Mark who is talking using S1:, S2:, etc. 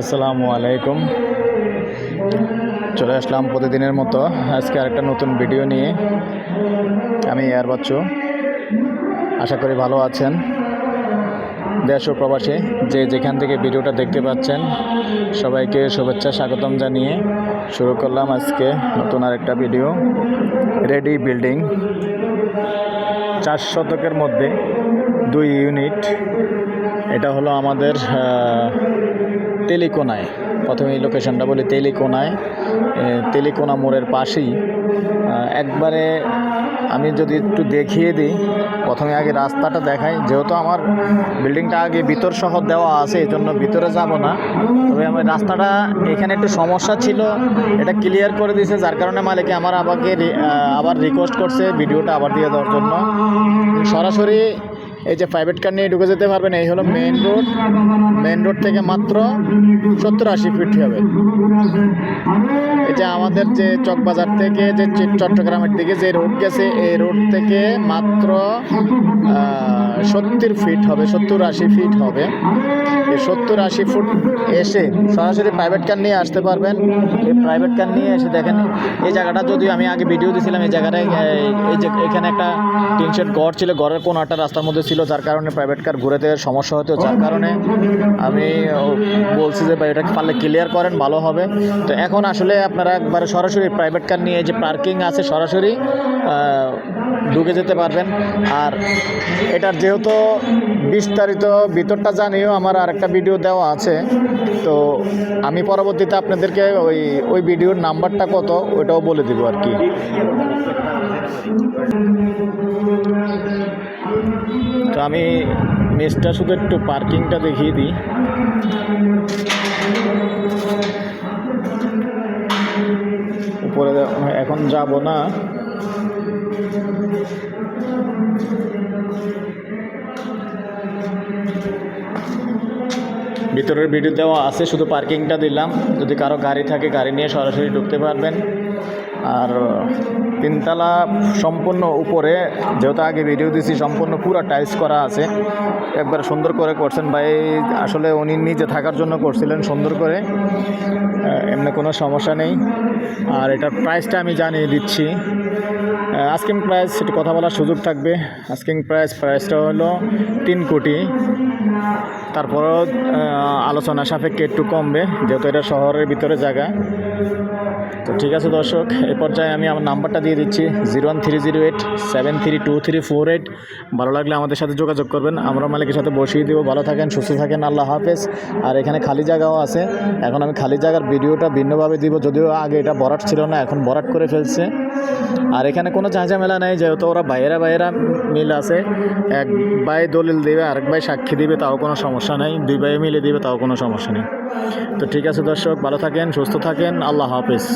S1: আসসালামু আলাইকুম। চলে আসলাম প্রতিদিনের মতো। আজকে আরেকটা নতুন ভিডিও নিয়ে আমি এয়ার বাচ্চু। আশা করি ভালো আছেন। দেশ ও প্রবাসী যে যেখান থেকে ভিডিওটা দেখতে পাচ্ছেন, সবাইকে শুভেচ্ছা, স্বাগতম জানিয়ে শুরু করলাম আজকে নতুন আরেকটা ভিডিও। রেডি বিল্ডিং চার শতকের মধ্যে দুই ইউনিট। এটা হলো আমাদের তেলিকোনায়। প্রথমে এই লোকেশনটা বলি তেলিকোনায়। তেলিকোনা মোড়ের পাশেই। একবারে আমি যদি একটু দেখিয়ে দিই, প্রথমে আগে রাস্তাটা দেখাই। যেহেতু আমার বিল্ডিংটা আগে ভিতর সহ দেওয়া আছে এই জন্য ভিতরে যাব না। তবে আমার রাস্তাটা এখানে একটু সমস্যা ছিল, এটা ক্লিয়ার করে দিয়েছে। যার কারণে মালিকে আমার আবাকে আবার রিকোয়েস্ট করছে, ভিডিওটা আবার দিয়ে দেওয়ার জন্য। সরাসরি এই যে প্রাইভেট কার নিয়ে ঢুকে যেতে পারবেন, এই হলো মেইন রোড মেইন রোড থেকে মাত্র সত্তর আশি ফিট হবে। এই যে আমাদের যে চকবাজার থেকে যে চট্টগ্রামের দিকে যে রোড গেছে, এই রোড থেকে মাত্র সত্তর ফিট হবে, সত্তর আশি ফিট হবে। এই সত্তর আশি ফুট এসে সরাসরি প্রাইভেট কার নিয়ে আসতে পারবেন। এই প্রাইভেট কার নিয়ে এসে দেখেন, এই জায়গাটা যদি আমি আগে ভিডিও দিয়েছিলাম এই জায়গাটায়, এই- যে এখানে একটা টিন শেড ঘর ছিল, ঘরের কোনো একটা রাস্তার মধ্যে ছিল, যার কারণে প্রাইভেট কার ঘুরেতে সমস্যা হতো। যার কারণে আমি বলছি যে এটা পারলে ক্লিয়ার করেন, ভালো হবে। তো এখন আসলে আপনারা একবারে সরাসরি প্রাইভেট কার নিয়ে যে পার্কিং আছে, সরাসরি ঢুকে যেতে পারবেন। আর এটার যেহেতু বিস্তারিত ভিতরটা জানিও, আমার আরেকটা ভিডিও দেওয়া আছে। তো আমি পরবর্তীতে আপনাদেরকে ওই ওই ভিডিওর নাম্বারটা কত, ওইটাও বলে দিব আর কি। তো আমি মেসটা শুধু একটু পার্কিংটা দেখিয়ে দিই। উপরে এখন যাব না। ভিতরের ভিডিও দেওয়া আছে, শুধু পার্কিংটা দিলাম। যদি কারও গাড়ি থাকে, গাড়ি নিয়ে সরাসরি ঢুকতে পারবেন। আর তিনতলা সম্পূর্ণ উপরে, যেহেতু আগে ভিডিও দিছি, সম্পূর্ণ পুরো টাইলস করা আছে। একবার সুন্দর করে করছেন ভাই, আসলে উনি নিজে থাকার জন্য করছিলেন সুন্দর করে। এমনি কোনো সমস্যা নেই। আর এটার প্রাইসটা আমি জানিয়ে দিচ্ছি। আস্কিং প্রাইস একটু কথা বলার সুযোগ থাকবে। আস্কিং প্রাইস প্রাইসটা হলো তিন কোটি। তারপরও আলোচনা সাপেক্ষে একটু কমবে যেহেতু এটা শহরের ভিতরে জায়গা। তো ঠিক আছে দর্শক, এ পর্যায়ে আমি আমার নাম্বারটা দিয়ে দিচ্ছি, zero one three zero eight, seven three two three four eight. ভালো লাগলে আমাদের সাথে যোগাযোগ করবেন। আমরা মালিকের সাথে বসিয়ে দেবো। ভালো থাকেন, সুস্থ থাকেন, আল্লাহ হাফেজ। আর এখানে খালি জায়গাও আছে। এখন আমি খালি জায়গার ভিডিওটা ভিন্নভাবে দিব, যদিও আগে এটা বরাট ছিল না, এখন বরাট করে ফেলছে। আর এখানে কোনো ঝাঁঝামেলা নেই, যেহেতু ওরা বাইরা বাইরা মিল আছে। এক ভাই দলিল দেবে, আরেক ভাই সাক্ষী দিবে, তাও কোনো সমস্যা নেই। দুই ভাই মিলে দিবে, তাও কোনো সমস্যা নেই। তো ঠিক আছে দর্শক ভালো থাকেন সুস্থ থাকেন আল্লাহ হাফেজ।